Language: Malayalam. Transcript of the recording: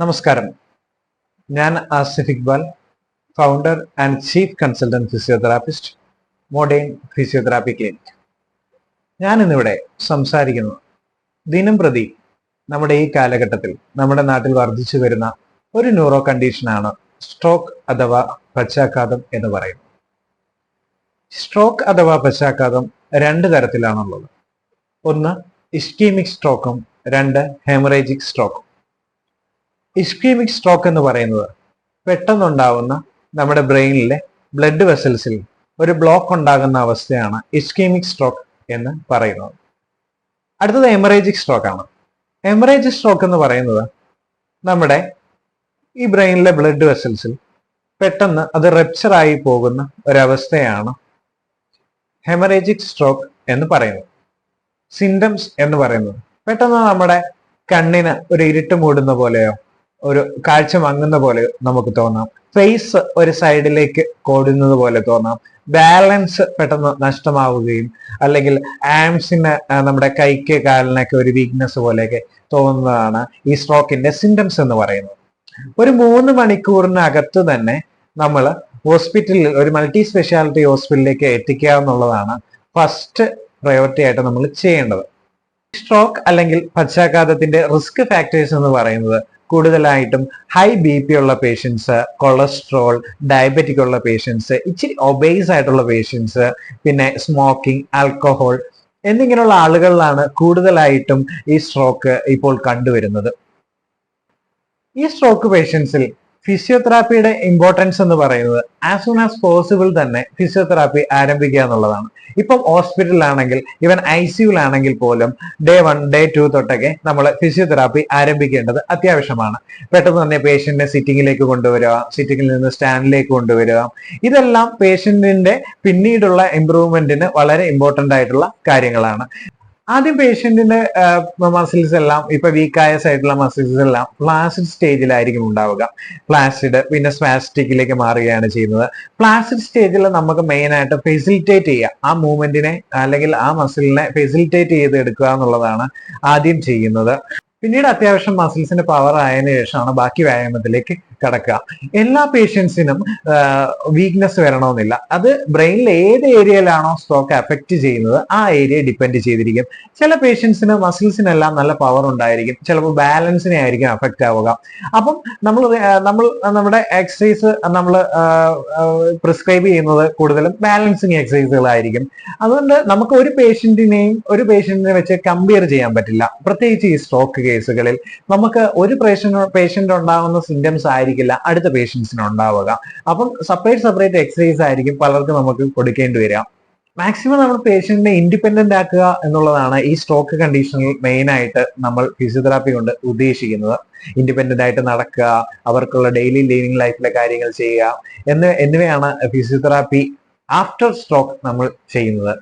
നമസ്കാരം. ഞാൻ Asif Iqbal founder and chief consultant physiotherapist modern physiotherapy clinic ഞാൻ ഇന്നിവിടെ സംസാരിക്കുന്നത് ദിനം പ്രതി നമ്മുടെ ഈ കാലഘട്ടത്തിൽ നമ്മുടെ നാട്ടിൽ വർദ്ധിച്ചു വരുന്ന ഒരു ന്യൂറോ കണ്ടീഷനാണ് സ്ട്രോക്ക് അഥവാ പശ്ചാഘാതം എന്ന് പറയുന്നത്. സ്ട്രോക്ക് അഥവാ പശ്ചാഘാതം രണ്ട് തരത്തിലാണുള്ളത്. ഒന്ന് ഇസ്കീമിക് സ്ട്രോക്കും രണ്ട് ഹെമറേജിക് സ്ട്രോക്കും ഇസ്കീമിക് സ്ട്രോക്ക് എന്ന് പറയുന്നത് പെട്ടെന്നുണ്ടാവുന്ന നമ്മുടെ ബ്രെയിനിലെ ബ്ലഡ് വെസൽസിൽ ഒരു ബ്ലോക്ക് ഉണ്ടാകുന്ന അവസ്ഥയാണ് ഇസ്കീമിക് സ്ട്രോക്ക് എന്ന് പറയുന്നത്. അടുത്തത് എമറേജിക് സ്ട്രോക്ക് ആണ്. എമറേജിക് സ്ട്രോക്ക് എന്ന് പറയുന്നത് നമ്മുടെ ഈ ബ്രെയിനിലെ ബ്ലഡ് വെസൽസിൽ പെട്ടെന്ന് അത് റെപ്ചർ ആയി പോകുന്ന ഒരവസ്ഥയാണ് ഹെമറേജിക് സ്ട്രോക്ക് എന്ന് പറയുന്നത്. സിംറ്റംസ് എന്ന് പറയുന്നത്. പെട്ടെന്ന് നമ്മുടെ കണ്ണിന് ഒരു ഇരുട്ട് മൂടുന്ന പോലെയോ ഒരു കാഴ്ച മങ്ങുന്ന പോലെ നമുക്ക് തോന്നാം. ഫേസ് ഒരു സൈഡിലേക്ക് കോടുന്നത് പോലെ തോന്നാം. ബാലൻസ് പെട്ടെന്ന് നഷ്ടമാവുകയും അല്ലെങ്കിൽ ആംസിന് നമ്മുടെ കൈക്ക് കാലിനൊക്കെ ഒരു വീക്ക്നെസ് പോലെയൊക്കെ തോന്നുന്നതാണ് ഈ സ്ട്രോക്കിന്റെ സിംറ്റംസ് എന്ന് പറയുന്നത്. ഒരു മൂന്ന് മണിക്കൂറിനകത്ത് തന്നെ നമ്മൾ ഹോസ്പിറ്റലിൽ ഒരു മൾട്ടി സ്പെഷ്യാലിറ്റി ഹോസ്പിറ്റലിലേക്ക് എത്തിക്കുക എന്നുള്ളതാണ് ഫസ്റ്റ് പ്രയോറിറ്റി ആയിട്ട് നമ്മൾ ചെയ്യേണ്ടത്. സ്ട്രോക്ക് അല്ലെങ്കിൽ പശ്ചാത്തലത്തിന്റെ റിസ്ക് ഫാക്ടേഴ്സ് എന്ന് പറയുന്നത് കൂടുതലായിട്ടും ഹൈ ബി പി ഉള്ള പേഷ്യൻസ് കൊളസ്ട്രോൾ ഡയബറ്റിക് ഉള്ള പേഷ്യൻസ് ഇച്ചിരി ഒബേസ് ആയിട്ടുള്ള പേഷ്യൻസ് പിന്നെ സ്മോക്കിംഗ് ആൽക്കഹോൾ എന്നിങ്ങനെയുള്ള ആളുകളിലാണ് കൂടുതലായിട്ടും ഈ സ്ട്രോക്ക് ഇപ്പോൾ കണ്ടുവരുന്നത്. ഈ സ്ട്രോക്ക് പേഷ്യൻസിൽ ഫിസിയോതെറാപ്പിയുടെ ഇമ്പോർട്ടൻസ് എന്ന് പറയുന്നത് ആസ് സൂൺ ആസ് പോസിബിൾ തന്നെ ഫിസിയോതെറാപ്പി ആരംഭിക്കുക എന്നുള്ളതാണ്. ഇപ്പം ഹോസ്പിറ്റലിലാണെങ്കിൽ ഇവൻ ഐ സിയുലാണെങ്കിൽ പോലും ഡേ വൺ ഡേ ടു തൊട്ടൊക്കെ നമ്മൾ ഫിസിയോതെറാപ്പി ആരംഭിക്കേണ്ടത് അത്യാവശ്യമാണ്. പെട്ടെന്ന് തന്നെ പേഷ്യന്റിനെ സിറ്റിങ്ങിലേക്ക് കൊണ്ടുവരിക സിറ്റിങ്ങിൽ നിന്ന് സ്റ്റാൻഡിലേക്ക് കൊണ്ടുവരിക. ഇതെല്ലാം പേഷ്യന്റിന്റെ പിന്നീടുള്ള ഇമ്പ്രൂവ്മെന്റിന് വളരെ ഇമ്പോർട്ടന്റ് ആയിട്ടുള്ള കാര്യങ്ങളാണ്. ആദ്യം പേഷ്യന്റിന്റെ മസിൽസ് എല്ലാം ഇപ്പൊ വീക്കായ സൈഡിലുള്ള മസിൽസ് എല്ലാം പ്ലാസിഡ് സ്റ്റേജിലായിരിക്കും ഉണ്ടാവുക. പ്ലാസിഡ് പിന്നെ സ്പാസ്റ്റിക്കിലേക്ക് മാറുകയാണ് ചെയ്യുന്നത്. പ്ലാസിഡ് സ്റ്റേജിൽ നമുക്ക് മെയിൻ ആയിട്ട് ഫെസിലിറ്റേറ്റ് ചെയ്യുക ആ മൂവ്മെന്റിനെ അല്ലെങ്കിൽ ആ മസിലിനെ ഫെസിലിറ്റേറ്റ് ചെയ്ത് എടുക്കുക എന്നുള്ളതാണ് ആദ്യം ചെയ്യുന്നത്. പിന്നീട് അത്യാവശ്യം മസിൽസിന്റെ പവർ ആയതിനു ശേഷമാണ് ബാക്കി വ്യായാമത്തിലേക്ക് കടക്കുക. എല്ലാ പേഷ്യൻസിനും വീക്ക്നെസ് വരണമെന്നില്ല. അത് ബ്രെയിനിൽ ഏത് ഏരിയയിലാണോ സ്ട്രോക്ക് അഫക്റ്റ് ചെയ്യുന്നത് ആ ഏരിയ ഡിപ്പെൻഡ് ചെയ്തിരിക്കും. ചില പേഷ്യൻസിന് മസിൽസിനെല്ലാം നല്ല പവർ ഉണ്ടായിരിക്കും. ചിലപ്പോൾ ബാലൻസിനെ ആയിരിക്കും അഫക്റ്റ് ആവുക. അപ്പം നമ്മൾ നമ്മൾ നമ്മുടെ എക്സസൈസ് നമ്മൾ പ്രിസ്ക്രൈബ് ചെയ്യുന്നത് കൂടുതലും ബാലൻസിങ് എക്സസൈസുകളായിരിക്കും അതുകൊണ്ട് നമുക്ക് ഒരു പേഷ്യന്റിനെയും ഒരു പേഷ്യന്റിനെ വെച്ച് കമ്പയർ ചെയ്യാൻ പറ്റില്ല. പ്രത്യേകിച്ച് ഈ സ്ട്രോക്ക് കേസുകളിൽ നമുക്ക് ഒരു പേഷ്യൻ പേഷ്യന്റ് ഉണ്ടാകുന്ന സിംറ്റംസ് ആയിരിക്കില്ല. അടുത്ത പേഷ്യൻസിന് ഉണ്ടാവുക. അപ്പം സെപ്പറേറ്റ് സെപ്പറേറ്റ് എക്സസൈസ് ആയിരിക്കും പലർക്കും നമുക്ക് കൊടുക്കേണ്ടി വരിക. മാക്സിമം നമ്മൾ പേഷ്യന്റിനെ ഇൻഡിപെൻഡന്റ് ആക്കുക എന്നുള്ളതാണ് ഈ സ്ട്രോക്ക് കണ്ടീഷനിൽ മെയിൻ ആയിട്ട് നമ്മൾ ഫിസിയോതെറാപ്പി കൊണ്ട് ഉദ്ദേശിക്കുന്നത്. ഇൻഡിപെൻഡന്റ് ആയിട്ട് നടക്കുക അവർക്കുള്ള ഡെയിലി ലിവിങ് ലൈഫിലെ കാര്യങ്ങൾ ചെയ്യുക എന്ന് എന്നിവയാണ് ഫിസിയോതെറാപ്പി ആഫ്റ്റർ സ്ട്രോക്ക് നമ്മൾ ചെയ്യുന്നത്.